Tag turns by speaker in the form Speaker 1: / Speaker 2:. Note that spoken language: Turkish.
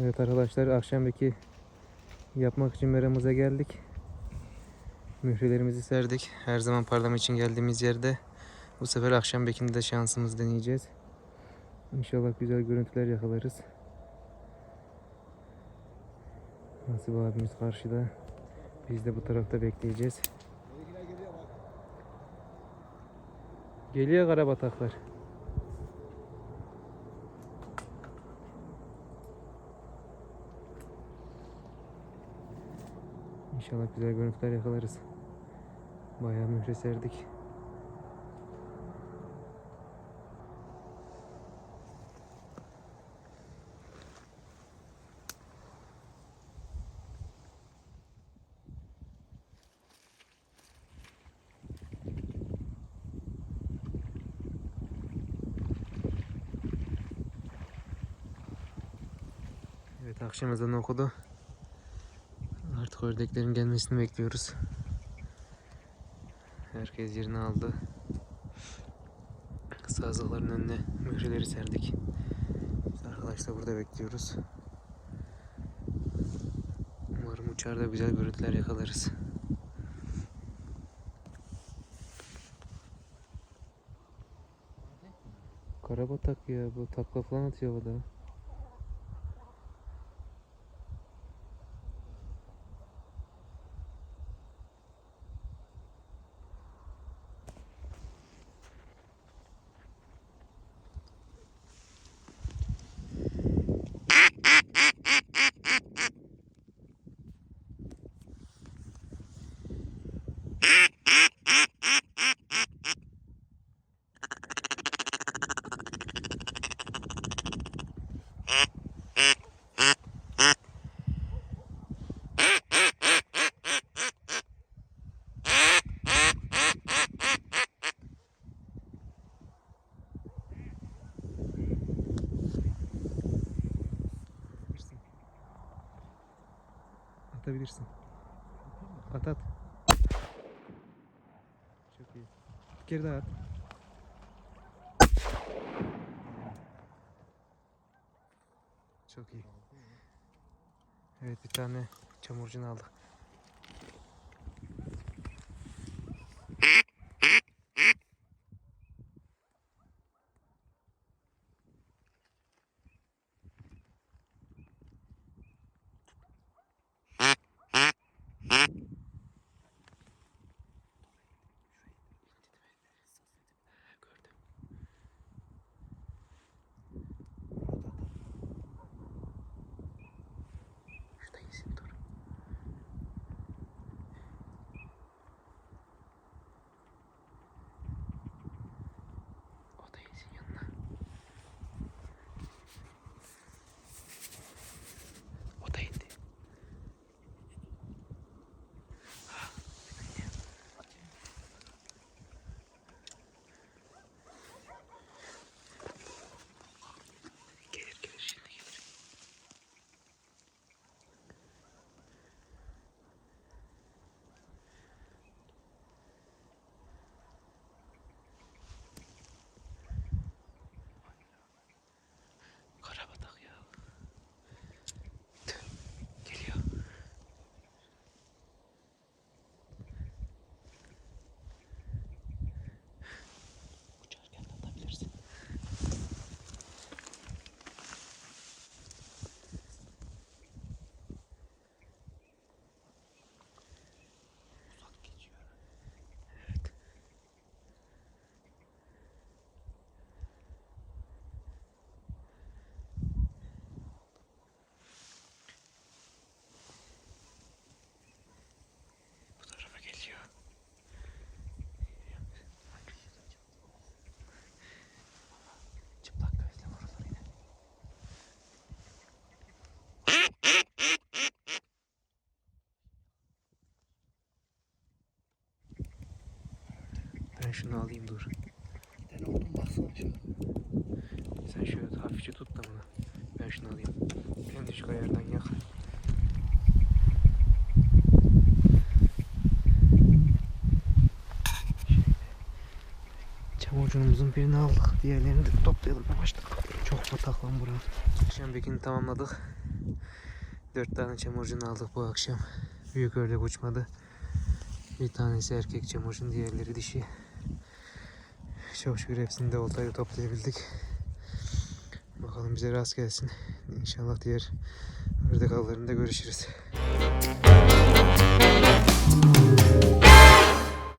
Speaker 1: Evet arkadaşlar akşamdaki yapmak için meramıza geldik. Mührelerimizi serdik. Her zaman parlama için geldiğimiz yerde bu sefer akşam bekinde de şansımızı deneyeceğiz. İnşallah güzel görüntüler yakalarız. Nasip abimiz karşıda. Biz de bu tarafta bekleyeceğiz. Geliyor karabataklar. İnşallah güzel görüntüler yakalarız. Bayağı mühre serdik. Evet akşam ezanı okudu. Artık ördeklerin gelmesini bekliyoruz. Herkes yerini aldı. Sazlıkların önüne mühreleri serdik. Arkadaşlar burada bekliyoruz. Umarım uçarda güzel görüntüler yakalarız. Karabatak ya bu takla falan atıyor o Atabilirsin. At at. Çok iyi. Bir kere daha at. Çok iyi. Evet bir tane çamurcunu aldık. Şunu alayım dur.
Speaker 2: Bir tane oldum baksana şöyle.
Speaker 1: Sen şöyle hafifçe tut da bunu. Ben şunu alayım. En düşük ayardan yak. Çamurcunumuzun birini aldık. Diğerlerini de toplayalım yavaştan. Çok batak lan bura. Akşam bekini tamamladık. Dört tane çamurcunu aldık bu akşam. Büyük ördek uçmadı. Bir tanesi erkek çamurcun, diğerleri dişi. Çok şükür hepsini de oltayla toplayabildik. Bakalım bize rast gelsin. İnşallah diğer ördek avlarında görüşürüz.